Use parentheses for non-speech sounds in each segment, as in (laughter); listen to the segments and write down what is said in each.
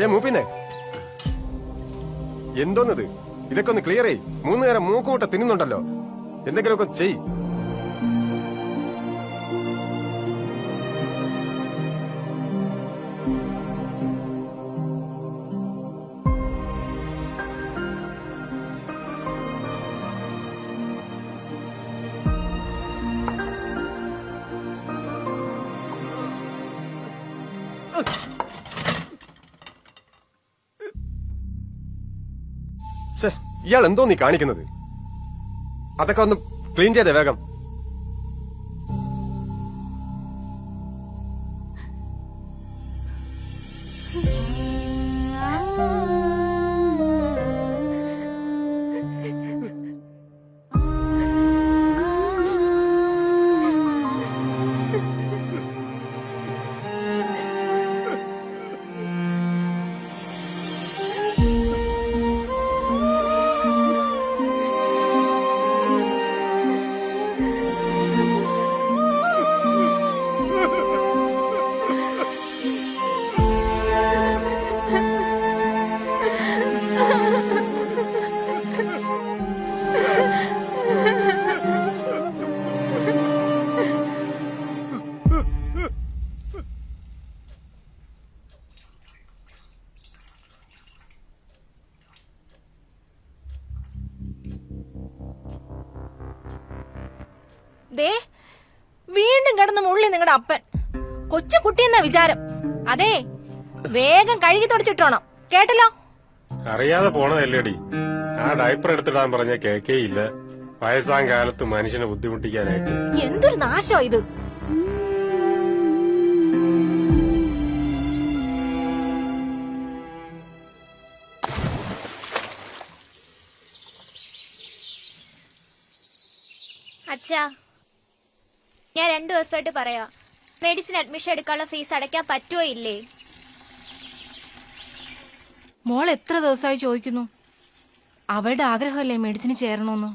ഏ മൂപ്പിന്നെ എന്തോന്നത്? ഇതൊക്കെ ഒന്ന് ക്ലിയർ ചെയ് മൂന്ന് നേരം മൂക്കുകൂട്ട തിന്നുന്നുണ്ടല്ലോ. എന്തെങ്കിലുമൊക്കെ ചെയ് ഇയാൾ എന്തോ നീ കാണിക്കുന്നത്? അതൊക്കെ ഒന്ന് ക്ലീൻ ചെയ്തേ വേഗം. ദേ വീണ്ടും കിടന്ന് മുള്ളി നിങ്ങളുടെ അപ്പൻ. കൊച്ചു കുട്ടി എന്ന വിചാരം. അതെ വേഗം കഴുകി തുടച്ചിട്ടോണം. കേട്ടല്ലോ? അറിയാതെ പോണതല്ലേടി. ആ ഡയപ്പർ എടുത്തിടാൻ പറഞ്ഞ കേക്കേയില്ല. വയസ്സാം കാലത്ത് മനുഷ്യനെ ബുദ്ധിമുട്ടിക്കാനായിട്ട്. എന്തൊരു നാശോ ഇത്? അച്ഛാ ഞാൻ രണ്ടു ദിവസമായിട്ട് പറയാ. മെഡിസിൻ അഡ്മിഷൻ എടുക്കാനുള്ള ഫീസ് അടയ്ക്കാൻ പറ്റുമോ ഇല്ലേ? മോൾ എത്ര ദിവസമായി ചോദിക്കുന്നു? അവളുടെ ആഗ്രഹമല്ലേ മെഡിസിന് ചേരണമെന്ന്?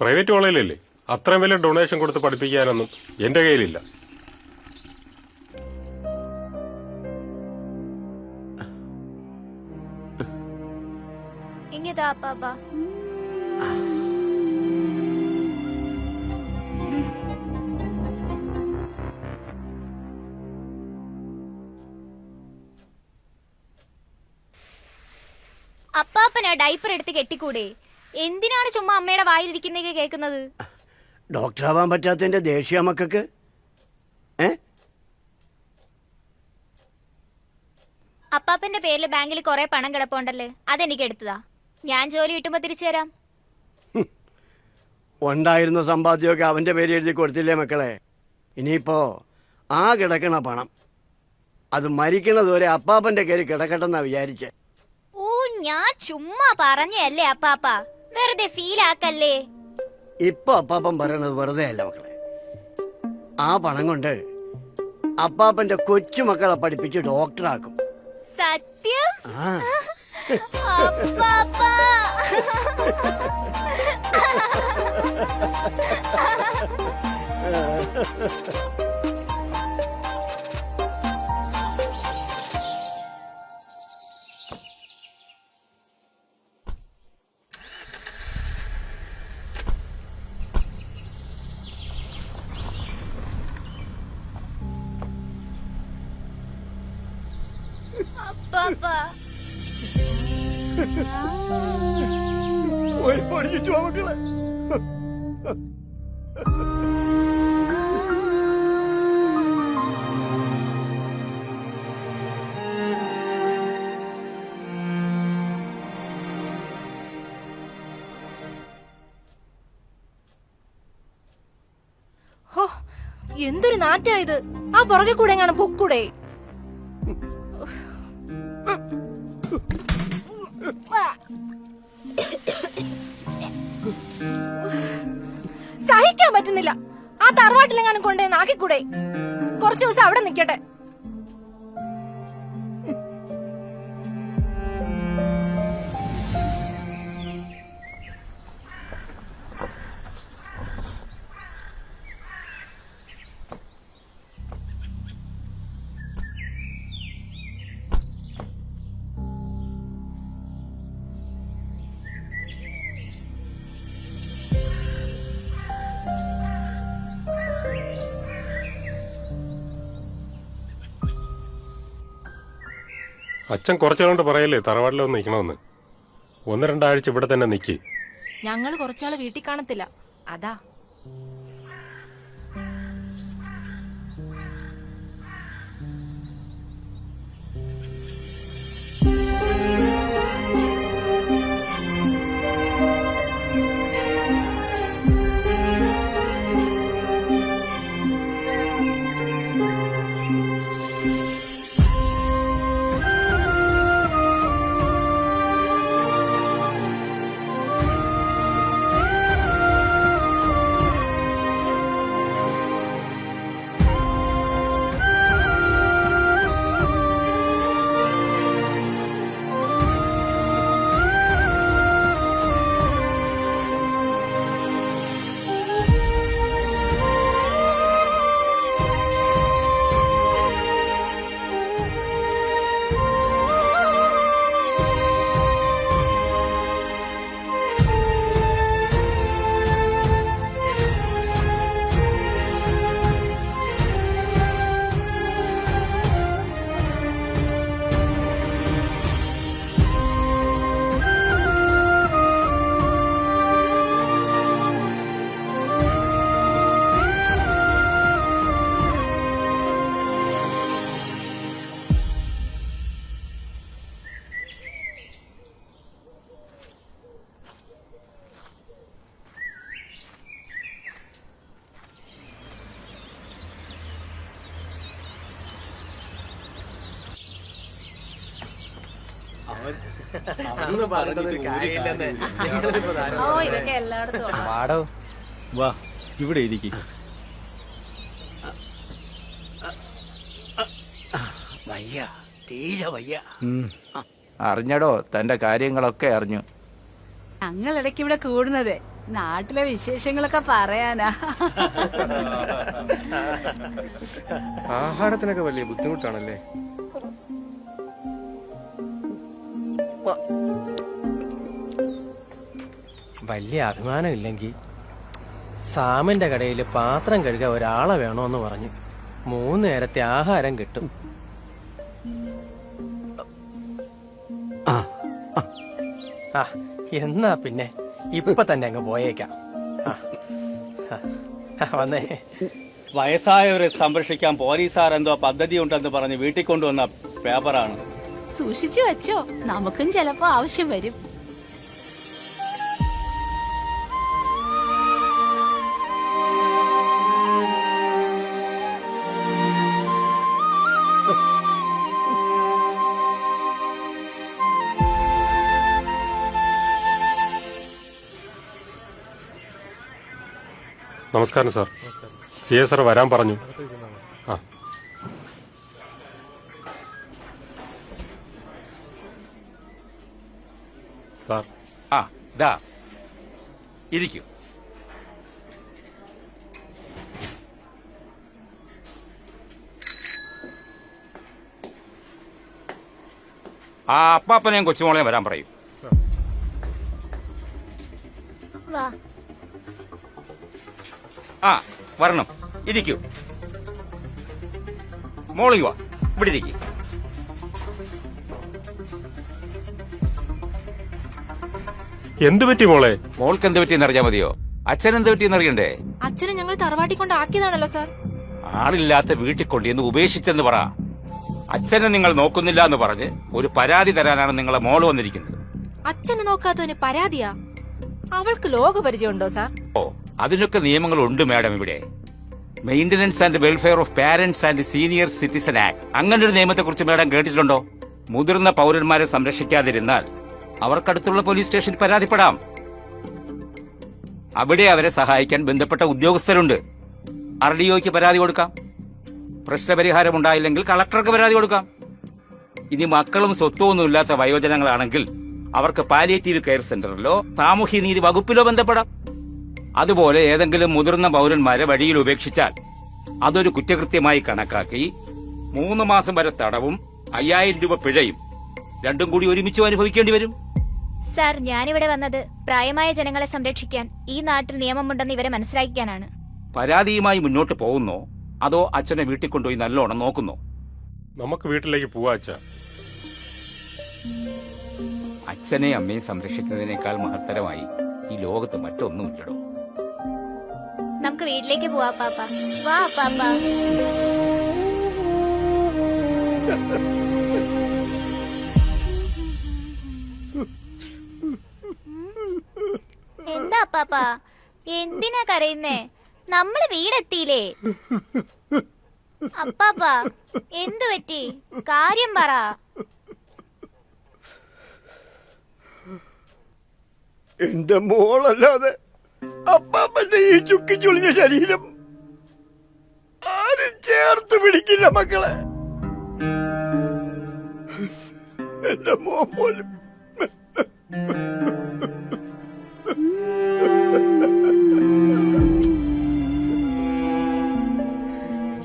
പ്രൈവറ്റ് കോളേജിലല്ലേ അത്രയും വലിയ ഡൊണേഷൻ കൊടുത്ത് പഠിപ്പിക്കാനൊന്നും എന്റെ കയ്യിലില്ല. ഇങ്ങതാ അപ്പാപ്പ. അപ്പാപ്പനാ ഡൈപ്പർ എടുത്ത് കെട്ടിക്കൂടെ? എന്തിനാണ് ചുമ്മാ അമ്മയുടെ വായിലിരിക്കുന്നതൊക്കെ കേൾക്കുന്നത്? ഡോക്ടറാവാൻ പറ്റാത്തതിന്റെ ദേഷ്യ മക്കൾക്ക് ഏ? അപ്പാപ്പന്റെ പേരിൽ ബാങ്കിൽ കുറെ പണം കിടപ്പുണ്ടല്ലേ? അതെനിക്ക് എടുത്തതാ. ഞാൻ ജോലി കിട്ടുമ്പോ തിരിച്ചു തരാം. ഉണ്ടായിരുന്ന സമ്പാദ്യമൊക്കെ അവന്റെ പേര് എഴുതി കൊടുത്തില്ലേ മക്കളെ? ഇനിയിപ്പോ ആ കിടക്കണ പണം. അത് മരിക്കണതുവരെ അപ്പാപ്പന്റെ കയറി കിടക്കട്ടെന്നാ വിചാരിച്ചേ. ഓ ഞാൻ ചുമ്മാ പറഞ്ഞല്ലേ അപ്പാപ്പ. വെറുതെ ഫീൽ ആക്കല്ലേ? ഇപ്പൊ അപ്പാപ്പൻ പറയണത് വെറുതെ അല്ല മക്കളെ. ആ പണം കൊണ്ട് അപ്പാപ്പന്റെ കൊച്ചുമക്കളെ പഠിപ്പിച്ച് ഡോക്ടറാക്കും. സത്യം? ആ. അപ്പാപ്പ. പോയി (laughs) വാ മക്കളെ. എന്തൊരു നാറ്റായത് ആ പുറകെ കൂടെ എങ്ങാണ് പൊക്കൂടെ? പറ്റുന്നില്ല. ആ തറവാട്ടിലെങ്ങാനും കൊണ്ടേ നാക്കിക്കൂടെ? കുറച്ചു ദിവസം അവിടെ നിക്കട്ടെ അച്ഛൻ കുറച്ചുകൊണ്ട് പറയല്ലേ തറവാട്ടിലൊന്ന് നിൽക്കണമെന്ന്? ഒന്ന് രണ്ടാഴ്ച ഇവിടെ തന്നെ നിൽക്കി ഞങ്ങൾ കുറച്ചാൾ വീട്ടിൽ കാണത്തില്ല. അതാ. ഓ ഇതൊക്കെ എല്ലായിടത്തും ഉള്ളതാ. പാടോ വാ ഇവിടെ ഇരിക്കും. വയ്യ തീരെ വയ്യ. അറിഞ്ഞടോ തന്റെ കാര്യങ്ങളൊക്കെ അറിഞ്ഞു. ഞങ്ങളിടയ്ക്ക് ഇവിടെ കൂടുന്നത്. നാട്ടിലെ വിശേഷങ്ങളൊക്കെ പറയാനാ. ആഹാരത്തിനൊക്കെ വലിയ ബുദ്ധിമുട്ടാണല്ലേ? വലിയ അഭിമാനം ഇല്ലെങ്കിൽ സാമന്റെ കടയിൽ പാത്രം കഴുകാൻ ഒരാളെ വേണോന്ന് പറഞ്ഞു മൂന്ന് നേരത്തെ ആഹാരം കിട്ടും. ആ എന്നാ പിന്നെ? ഇപ്പൊ തന്നെ അങ്ങ് പോയേക്കാം. ആ, ആ, ആ, വന്നേ. വയസ്സായവരെ സംരക്ഷിക്കാൻ പോലീസാർ എന്തോ പദ്ധതി ഉണ്ടെന്ന് പറഞ്ഞ് വീട്ടിൽ കൊണ്ടുവന്ന പേപ്പറാണ്. സൂക്ഷിച്ചു വെച്ചോ. നമുക്കും ചിലപ്പോ ആവശ്യം വരും. നമസ്കാരം സാർ. സി എ സാർ വരാൻ പറഞ്ഞു. ആ. സാർ. ആ ദാസ്. ഇരിക്കും. ആ അപ്പാപ്പനെയും കൊച്ചുമോളെയും വരാൻ പറയൂ. ആ വരണം. ഇരിക്കൂ. മോളി വാ ഇവിടെ ഇരിക്കൂ. എന്ത് പറ്റി മോളെ? മോൾക്ക് എന്ത് പറ്റിയെന്ന് അറിയാ മതിയോ? അച്ഛൻ എന്ത് പറ്റിയെന്ന് അറിയണ്ടേ? അച്ഛനെ ഞങ്ങൾ തറവാട്ടി കൊണ്ട് ആക്കിയതാണല്ലോ സാർ. ആളില്ലാത്ത വീട്ടിൽ കൊണ്ട് എന്ന് ഉപേക്ഷിച്ചെന്ന് പറ. അച്ഛനെ നിങ്ങൾ നോക്കുന്നില്ല എന്ന് പറഞ്ഞ് ഒരു പരാതി തരാനാണ് നിങ്ങളെ മോൾ വന്നിരിക്കുന്നത്. അച്ഛനെ നോക്കാത്തതിന് പരാതിയാ? അവൾക്ക് ലോകപരിചയമുണ്ടോ സാർ? ഓ അതിനൊക്കെ നിയമങ്ങളുണ്ട് മാഡം ഇവിടെ. Maintenance and welfare of parents and senior citizen act അങ്ങനെ ഒരു നിയമത്തെ കുറിച്ച് മാഡം കേട്ടിട്ടുണ്ടോ? മുതിർന്ന പൗരന്മാരെ സംരക്ഷിക്കാതിരുന്നാൽ അവർക്കടുത്തുള്ള പോലീസ് സ്റ്റേഷനിൽ പരാതിപ്പെടാം. അവിടെ അവരെ സഹായിക്കാൻ ബന്ധപ്പെട്ട ഉദ്യോഗസ്ഥരുണ്ട്. ആർ ഡി ഒക്ക് പരാതി കൊടുക്കാം. പ്രശ്നപരിഹാരം ഉണ്ടായില്ലെങ്കിൽ കളക്ടർക്ക് പരാതി കൊടുക്കാം. ഇനി മക്കളും സ്വത്തൊന്നും ഇല്ലാത്ത വയോജനങ്ങളാണെങ്കിൽ അവർക്ക് പാലിയേറ്റീവ് കെയർ സെന്ററിലോ സാമൂഹ്യനീതി വകുപ്പിലോ ബന്ധപ്പെടാം. അതുപോലെ ഏതെങ്കിലും മുതിർന്ന പൗരന്മാരെ വഴിയിൽ ഉപേക്ഷിച്ചാൽ അതൊരു കുറ്റകൃത്യമായി കണക്കാക്കി മൂന്ന് മാസം വരെ തടവും അയ്യായിരം രൂപ പിഴയും രണ്ടും കൂടി ഒരുമിച്ച് അനുഭവിക്കേണ്ടി വരും. സാർ ഞാനിവിടെ വന്നത് പ്രായമായ ജനങ്ങളെ സംരക്ഷിക്കാൻ ഈ നാട്ടിൽ നിയമമുണ്ടെന്ന് ഇവരെ മനസ്സിലാക്കിക്കാനാണ്. പരാതിയുമായി മുന്നോട്ട് പോകുന്നോ? അതോ അച്ഛനെ വീട്ടിൽ കൊണ്ടുപോയി നല്ലോണം നോക്കുന്നോ? നമുക്ക് വീട്ടിലേക്ക് പോവാ അച്ഛാ. അച്ഛനെ അമ്മയെ സംരക്ഷിക്കുന്നതിനേക്കാൾ മഹത്തരമായി ഈ ലോകത്ത് മറ്റൊന്നുമില്ലടോ. നമുക്ക് വീട്ടിലേക്ക് പോവാ പാപ്പ വാ പാപ്പ എന്താ പാപ്പ എന്തിനാ കരയുന്നേ? നമ്മൾ വീടെത്തിയില്ലേ? അപ്പാപ്പ എന്തു പറ്റി? കാര്യം പറ. എന്റെ മോളല്ലാതെ അപ്പാപ്പന്റെ ഈ ചുക്കി ചുളിഞ്ഞ ശരീരം ആരും ചേർത്ത് പിടിക്കില്ല മക്കളെ. എന്റെ മോൻ പോലും.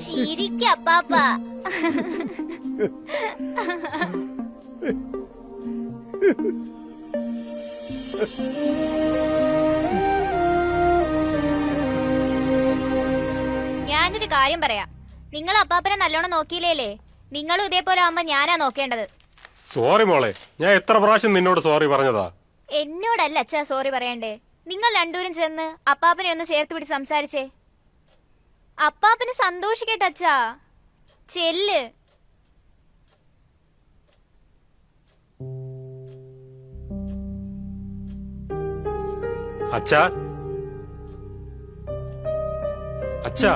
ചിരിക്ക അപ്പാപ്പ. ഞാനൊരു (laughs) കാര്യം പറയാം. നിങ്ങൾ അപ്പാപ്പനെ നല്ലോണം നോക്കിയില്ലേ നിങ്ങളും ഇതേപോലെ ആവുമ്പോ ഞാനാ നോക്കേണ്ടത്. സോറി മോളെ ഞാൻ എത്ര പ്രാവശ്യം നിന്നോട് സോറി പറഞ്ഞതാ? എന്നോടല്ല അച്ഛാ സോറി പറയണ്ടേ. നിങ്ങൾ രണ്ടുപേരും ചെന്ന് അപ്പാപ്പനെ ഒന്ന് ചേർത്ത് പിടിച്ച് സംസാരിച്ചേ. അപ്പാപ്പന് സന്തോഷിക്കട്ടെ അച്ഛാ. ചെല്ല്. അച്ഛാ. അച്ഛാ.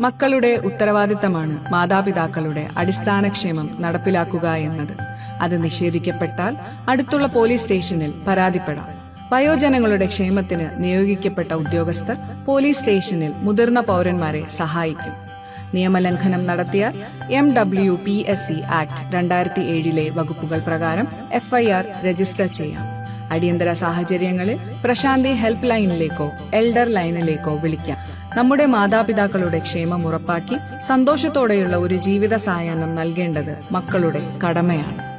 മക്കളുടെ ഉത്തരവാദിത്തമാണ് മാതാപിതാക്കളുടെ അടിസ്ഥാനക്ഷേമം നടപ്പിലാക്കുക എന്നത്. അത് നിഷേധിക്കപ്പെട്ടാൽ അടുത്തുള്ള പോലീസ് സ്റ്റേഷനിൽ പരാതിപ്പെടാം. വയോജനങ്ങളുടെ ക്ഷേമത്തിന് നിയോഗിക്കപ്പെട്ട ഉദ്യോഗസ്ഥർ പോലീസ് സ്റ്റേഷനിൽ മുതിർന്ന പൗരന്മാരെ സഹായിക്കും. നിയമലംഘനം നടത്തിയാൽ M W P S C act രണ്ടായിരത്തി ഏഴിലെ വകുപ്പുകൾ പ്രകാരം എഫ്ഐആർ രജിസ്റ്റർ ചെയ്യാം. അടിയന്തര സാഹചര്യങ്ങളിൽ പ്രശാന്തി ഹെൽപ്പ് ലൈനിലേക്കോ എൽഡർ ലൈനിലേക്കോ വിളിക്കാം. നമ്മുടെ മാതാപിതാക്കളുടെ ക്ഷേമം ഉറപ്പാക്കി സന്തോഷത്തോടെയുള്ള ഒരു ജീവിത സായാഹ്നം നൽകേണ്ടത് മക്കളുടെ കടമയാണ്.